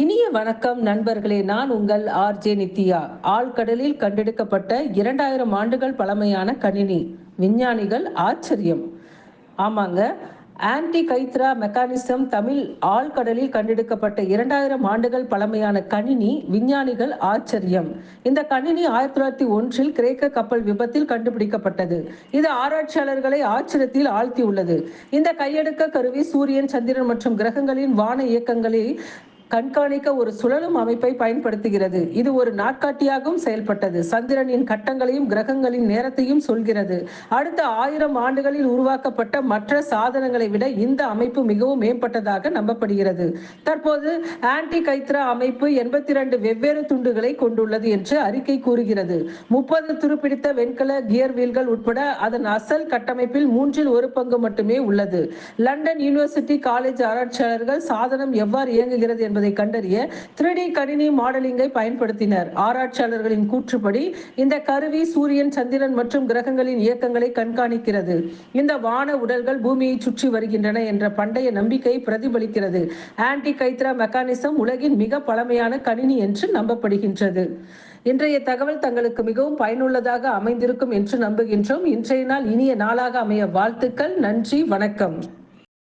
இனிய வணக்கம் நண்பர்களே நான் உங்கள் ஆர்ஜே நித்யா. ஆழ்கடலில் கண்டெடுக்கப்பட்ட இரண்டாயிரம் ஆண்டுகள் பழமையான கணினி விஞ்ஞானிகள் ஆச்சரியம். ஆமாங்க ஆன்டி கைத்ரா மெக்கானிசம் தமிழ் ஆழ்கடலில் கண்டெடுக்கப்பட்ட இரண்டாயிரம் ஆண்டுகள் பழமையான கணினி விஞ்ஞானிகள் ஆச்சரியம். இந்த கணினி ஆயிரத்தி தொள்ளாயிரத்தி ஒன்றில் கிரேக்க கப்பல் விபத்தில் கண்டுபிடிக்கப்பட்டது. இது ஆராய்ச்சியாளர்களை ஆச்சரியத்தில் ஆழ்த்தியுள்ளது. இந்த கையெடுக்க கருவி சூரியன் சந்திரன் மற்றும் கிரகங்களின் வான இயக்கங்களை கண்காணிக்க ஒரு சுழலும் அமைப்பை பயன்படுத்துகிறது. இது ஒரு நாட்காட்டியாகவும் செயல்பட்டது. சந்திரனின் கட்டங்களையும் கிரகங்களின் நேரத்தையும் சொல்கிறது. அடுத்த ஆயிரம் ஆண்டுகளில் உருவாக்கப்பட்ட மற்ற சாதனங்களை விட இந்த அமைப்பு மிகவும் மேம்பட்டதாக நம்பப்படுகிறது. தற்போது ஆன்டி கைத்ரா அமைப்பு எண்பத்தி இரண்டு வெவ்வேறு துண்டுகளை கொண்டுள்ளது என்று அறிக்கை கூறுகிறது. முப்பது துருப்பிடித்த வெண்கல கியர் வீல்கள் உட்பட அதன் அசல் கட்டமைப்பில் மூன்றில் ஒரு பங்கு மட்டுமே உள்ளது. லண்டன் யூனிவர்சிட்டி காலேஜ் ஆராய்ச்சியாளர்கள் சாதனம் எவ்வாறு இயங்குகிறது என்பது என்பதை கண்டறிய த்ரீ கணினி மாடலிங்கை பயன்படுத்தினர். ஆராய்ச்சியாளர்களின் கூற்றுப்படி இந்த கருவி சூரியன் சந்திரன் மற்றும் கிரகங்களின் இயக்கங்களை கண்காணிக்கிறது. இந்த வான உடல்கள் பூமியை சுற்றி வருகின்றன என்ற பண்டைய நம்பிக்கை பிரதிபலிக்கிறது. ஆன்டி கைத்ரா மெக்கானிசம் உலகின் மிக பழமையான கணினி என்று நம்பப்படுகின்றது. இன்றைய தகவல் தங்களுக்கு மிகவும் பயனுள்ளதாக அமைந்திருக்கும் என்று நம்புகின்றோம். இன்றைய நாள் இனிய நாளாக அமைய வாழ்த்துக்கள். நன்றி வணக்கம்.